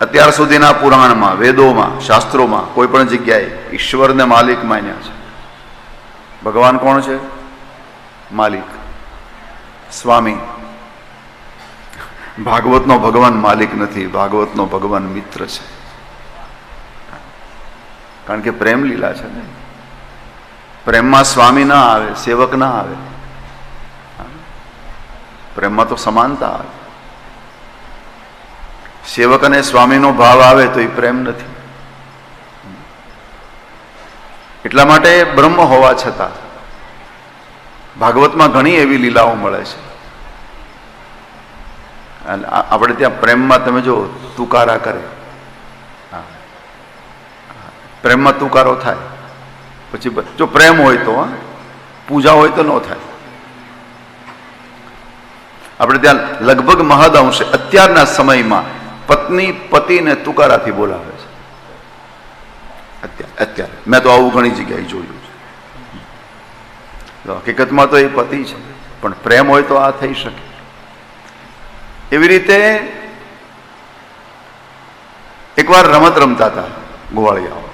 અત્યાર સુધીના પુરાણમાં, વેદોમાં, શાસ્ત્રોમાં કોઈ પણ જગ્યાએ ઈશ્વરને માલિક માન્યા છે. ભગવાન કોણ છે? માલિક. સ્વામી. ભાગવતનો ભગવાન માલિક નથી, ભાગવતનો ભગવાન મિત્ર છે. કારણ કે પ્રેમ લીલા છે ને. પ્રેમમાં સ્વામી ના આવે, સેવક ના આવે. પ્રેમમાં તો સમાનતા આવે. સેવક અને સ્વામીનો ભાવ આવે તો એ પ્રેમ નથી. એટલા માટે બ્રહ્મ હોવા છતાં ભાગવતમાં ઘણી એવી લીલાઓ મળે છે. આપણે ત્યાં પ્રેમમાં તમે જો તુકારા કરે. પ્રેમમાં તુકારો થાય. પછી જો પ્રેમ હોય તો પૂજા હોય તો ન થાય. આપણે ત્યાં લગભગ મહદઅંશે અત્યારના સમયમાં પત્ની પતિને તુકારાથી બોલાવે છે. અત્યારે અત્યારે. મેં તો આવું ઘણી જગ્યાએ જોયું છે. હકીકતમાં તો એ પતિ છે, પણ પ્રેમ હોય તો આ થઈ શકે. એવી રીતે એકવાર રમત રમતા હતા ગોવાળિયાઓ.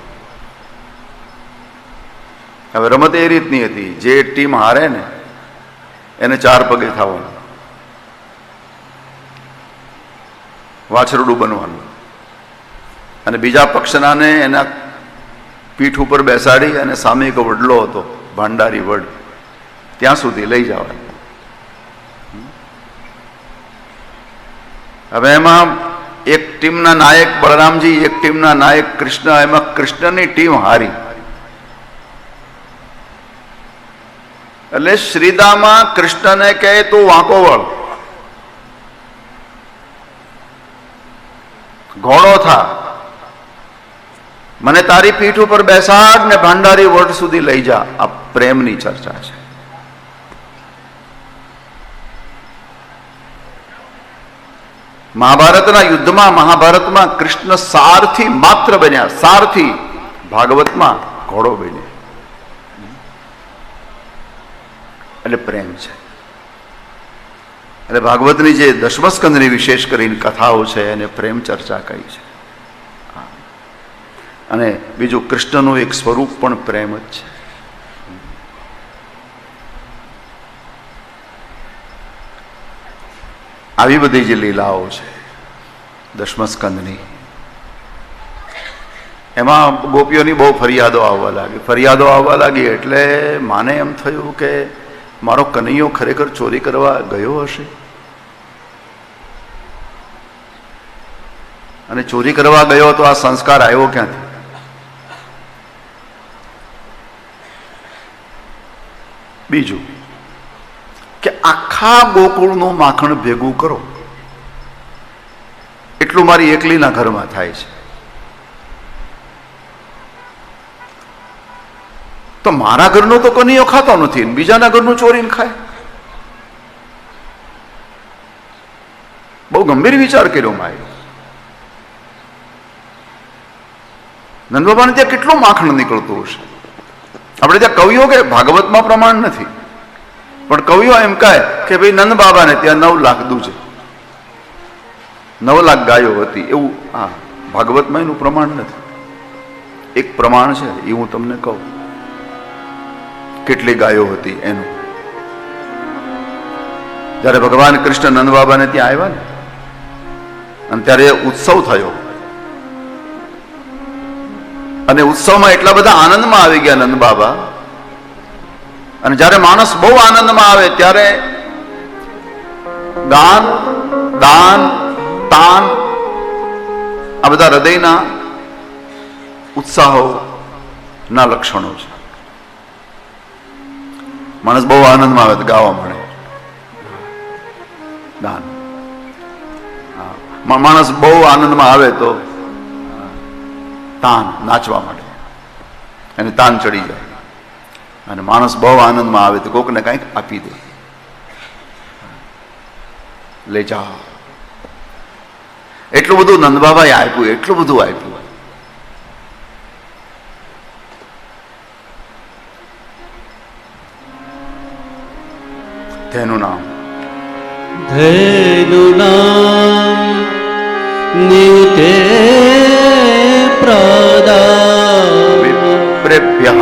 હવે રમત એ રીતની હતી, જે ટીમ હારે ને, એને ચાર પગે થવાનું. વાછરડું બનવાનું. અને બીજા પક્ષનાને એના પીઠ ઉપર બેસાડી અને સામે એક વડલો હતો, ભાંડારી વડ. ત્યાં સુધી લઈ જવાનું હવે એમાં એક ટીમના નાયક બળરામજી, એક ટીમના નાયક કૃષ્ણ, એમાં કૃષ્ણની ટીમ હારી. એટલે શ્રીદામાં કૃષ્ણને કહે, તું વાંકો વળ. ઘોડો થા. મને તારી પીઠ ઉપર બેસાડ ને ભાંડારી વોટ સુધી લઈ જા. આ પ્રેમની ચર્ચા છે. મહાભારતના યુદ્ધમાં, મહાભારતમાં કૃષ્ણ સારથી માત્ર બન્યા. સારથી ભાગવતમાં ઘોડો બન્યો. એટલે પ્રેમ છે. એટલે ભાગવતની જે દશમસ્કંદની વિશેષ કરીને કથાઓ છે એને પ્રેમ ચર્ચા કહી છે. અને બીજું કૃષ્ણનું એક સ્વરૂપ પણ પ્રેમ જ છે. આવી બધી જે લીલાઓ છે દશમસ્કંદની, એમાં ગોપીઓની બહુ ફરિયાદો આવવા લાગી. ફરિયાદો આવવા લાગી એટલે માને એમ થયું કે મારો કનૈયો ખરેખર ચોરી કરવા ગયો હશે? અને ચોરી કરવા ગયો તો આ સંસ્કાર આવ્યો ક્યાંથી? બીજું કે આખા ગોકુળનું માખણ ભેગું કરો. એટલું મારી એકલીના ઘરમાં થાય છે. તો મારા ઘરનો તો કનિયો ખાતો નથી બીજાના ઘરનું ચોરીને ખાય. બહુ ગંભીર વિચાર કર્યો માએ. નંદબાબાને ત્યાં કેટલું માખણ નીકળતું હશે? આપણે ત્યાં કવિઓ કે ભાગવતમાં પ્રમાણ નથી. પણ કવિઓ એમ કહે કે ભાઈ નંદ બાબાને ત્યાં નવ લાખ દૂજે. નવ લાખ ગાયો હતી. એવું હા ભાગવતમાં એનું પ્રમાણ નથી. એક પ્રમાણ છે, એ હું તમને કહું. કેટલી ગાયો હતી એનું? જ્યારે ભગવાન કૃષ્ણ નંદ બાબાને ત્યાં આવ્યા ને, અને ત્યારે ઉત્સવ થયો. અને ઉત્સવમાં એટલા બધા આનંદમાં આવી ગયા નંદ બાબા. અને જ્યારે માણસ બહુ આનંદમાં આવે ત્યારે દાન દાન, તાન, આ બધા હૃદયના ઉત્સાહો ના લક્ષણો છે. માણસ બહુ આનંદમાં આવે ગાવા મળે. દાન. માણસ બહુ આનંદમાં આવે તો તાન નાચવા માટે અને તાન ચડી જાય. અને માણસ બહુ આનંદમાં આવે તો કોકને કંઈક આપી દે. લે જા. એટલું બધું નંદબાબાએ આપ્યું, એટલું બધું આપ્યું. તેનું નામ. ધેનુનામ પ્રદ વિપ્રેભ્ય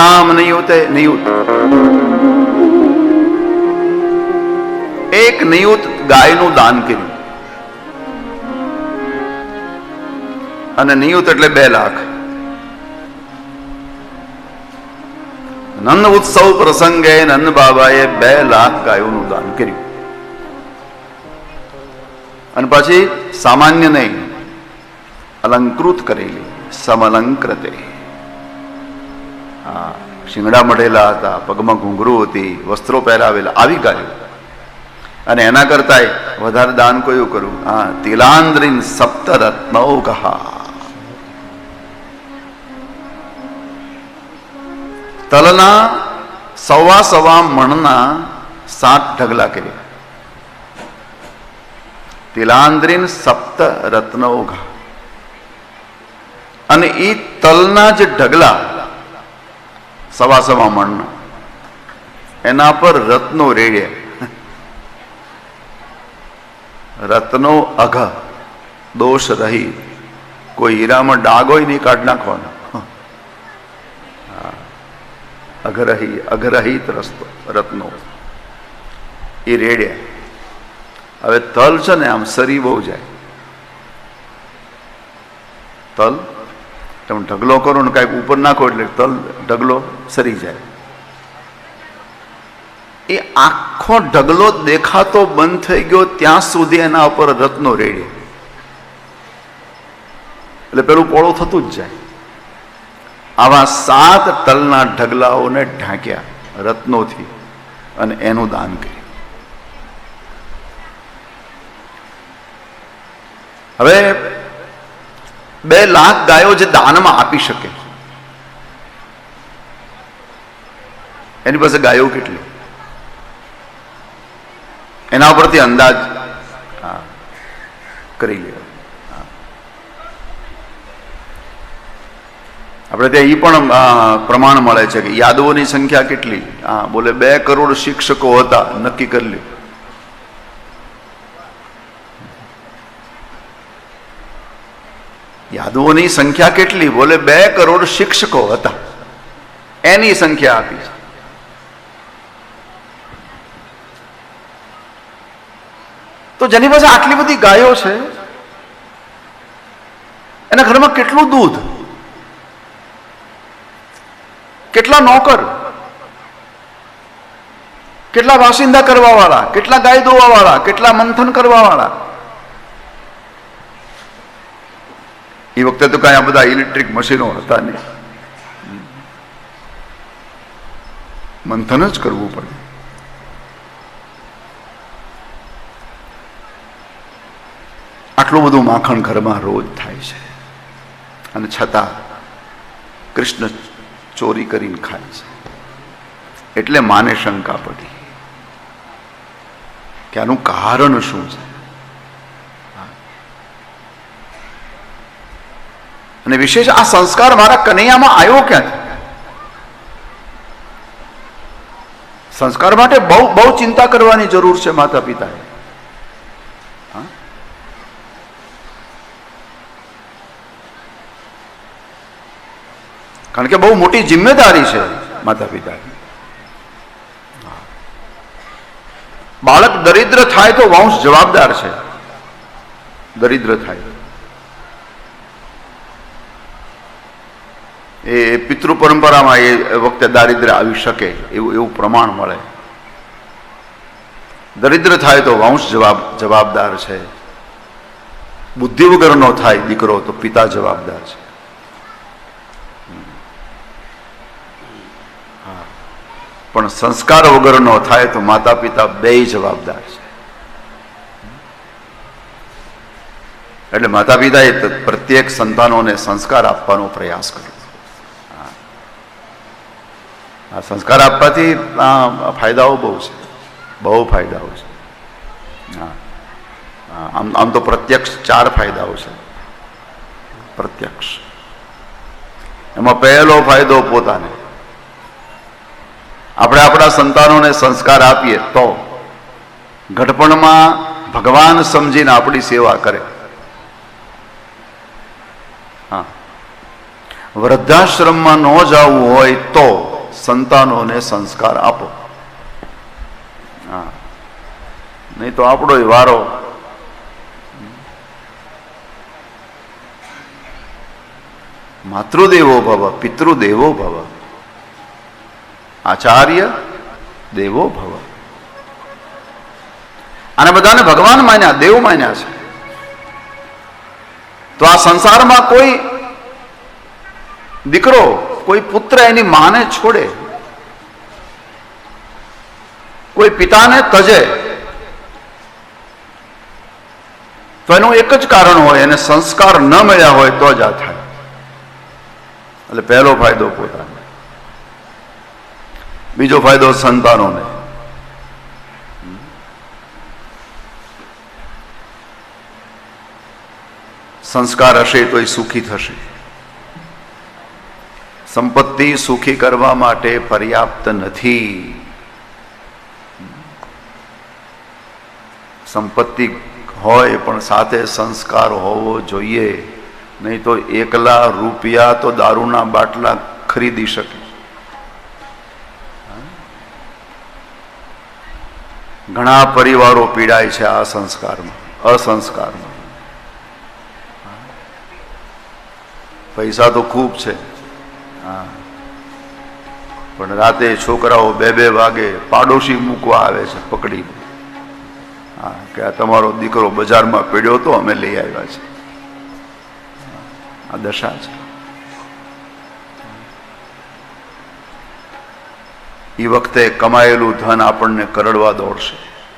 નામ નિયુતે નિયુત એક નિયુત ગાયનું દાન કર્યું અને નિયુત એટલે બે લાખ. નંદ ઉત્સવ પ્રસંગે નંદ બાબાએ બે લાખ ગાયોનું દાન કર્યું અને પછી સામાન્ય નહીં અલંકૃત કરેલી સમલંકૃતે શિંગડા મઢેલા હતા પગમાં ઘૂંઘરું હતી વસ્ત્રો પહેરાવેલા આવી ગાયો અને એના કરતાંય વધારે દાન કયું કરું હા તિલાંદ્રીન સપ્તરત્નૌ કહા તલના સવા સવા મણના સાત ઢગલા કર્યા તિલાંદ્રીન સપ્ત રત્નૌઘા અને એ તલના જે ઢગલા સવા સવા મણના એના પર રત્નો રેડ્યા રત્નો અઘ દોષ રહી કોઈ હીરામાં ડાગોય નહીં કાઢ નાખવાનો હા. અઘરહી, અઘરહિત રસ્તો, રત્નો. એ રેડ્યા હવે તલ છે ને આમ સરી બહુ જાય. તલ? તમે ઢગલો કરો ને કાંઈક ઉપર નાખો એટલે તલ, ઢગલો સરી જાય. એ આખો ઢગલો દેખાતો બંધ થઈ ગયો ત્યાં સુધી એના ઉપર રત્નો રેડે. એટલે પેલું પોળું થતું જ જાય. આવા સાત તલના ઢગલાઓને ઢાંક્યા રત્નોથી અને એનું દાન કર્યું. હવે બે લાખ ગાયો જે દાનમાં આપી શકે. એની પાસે ગાયો કેટલી? એના પરથી અંદાજ કરી લેવો આપણે ત્યાં એ પણ પ્રમાણ મળે છે કે યાદવોની સંખ્યા કેટલી? હા બોલે બે કરોડ શિક્ષકો હતા, નક્કી કરી યાદવોની સંખ્યા કેટલી? બોલે બે કરોડ શિક્ષકો હતા. એની સંખ્યા આપી તો જેની પાસે આટલી બધી ગાયો છે, એના ઘરમાં કેટલું દૂધ? કેટલા નોકર? કેટલા વાસિંદા કરવા વાળા કેટલા ગાય ધોવાવાળા? કેટલા મંથન કરવા વાળા એ વખતે તો કાંઈ આ બધા ઇલેક્ટ્રિક મશીનો હતા નહીં. મંથન જ કરવું પડે. આટલું બધું માખણ ઘરમાં રોજ થાય છે. અને છતાં કૃષ્ણ ચોરી કરીને ખાય છે. એટલે માને શંકા પડી. કે આનું કારણ શું છે? અને વિશેષ આ સંસ્કાર મારા કનૈયામાં આવ્યો ક્યાંથી સંસ્કાર માટે બહુ બહુ ચિંતા કરવાની જરૂર છે માતા પિતાએ કારણ કે બહુ મોટી જિમ્મેદારી છે માતા પિતાની. બાળક દરિદ્ર થાય તો વંશ જવાબદાર છે. દરિદ્ર થાય. એ પિતૃ પરંપરામાં એ વખતે દારિદ્ર્ય આવી શકે એવું એવું પ્રમાણ મળે. દરિદ્ર થાય તો વંશ જવાબ, જવાબદાર છે. બુદ્ધિ વગરનો થાય દીકરો તો પિતા જવાબદાર છે. પણ સંસ્કાર વગરનો થાય તો માતા પિતા બેય જવાબદાર છે. એટલે માતા પિતાએ પ્રત્યેક સંતાનોને સંસ્કાર આપવાનો પ્રયાસ કર્યો. આ સંસ્કાર આપવાથી ફાયદાઓ બહુ છે. બહુ ફાયદાઓ છે. આમ આમ તો પ્રત્યક્ષ ચાર ફાયદાઓ છે. પ્રત્યક્ષ. એમાં પહેલો ફાયદો પોતાને. આપણે આપણા સંતાનોને સંસ્કાર આપીએ તો ઘટપણમાં ભગવાન સમજીને આપણી સેવા કરે. હા. વૃદ્ધાશ્રમમાં ન જવું હોય તો સંતાનોને સંસ્કાર આપો. હા. નહીં તો આપણો વારો માતૃદેવો ભવ, પિતૃદેવો ભવ. આચાર્ય દેવો ભવ. અને બધાને ભગવાન માન્યા, દેવ માન્યા છે. તો આ સંસારમાં કોઈ દીકરો, કોઈ પુત્ર એની માને છોડે, કોઈ પિતાને તજે, તો એનું એક જ કારણ હોય, એને સંસ્કાર ન મળ્યા હોય તો જ આ થાય. એટલે પહેલો ફાયદો પોતાને. બીજો ફાયદો સંતાનોને. સંસ્કાર હશે તો એ સુખી થશે. સંપત્તિ સુખી કરવા માટે પર્યાપ્ત નથી. સંપત્તિ હોય પણ સાથે સંસ્કાર હોવો જોઈએ. નહીં તો એકલા રૂપિયા તો દારૂના બાટલા ખરીદી શકે. ઘણા પરિવારો પીડાય છે આ સંસ્કારમાં, અસંસ્કારમાં. પૈસા તો ખૂબ છે. હા. પણ રાતે છોકરાઓ બે બે વાગે પાડોશી મૂકવા આવે છે પકડી હા, કે આ તમારો દીકરો બજારમાં પીડ્યો હતો અમે લઈ આવ્યા છે. આ દશા છે. એ વખતે કમાયેલું ધન આપણને કરડવા દોડશે.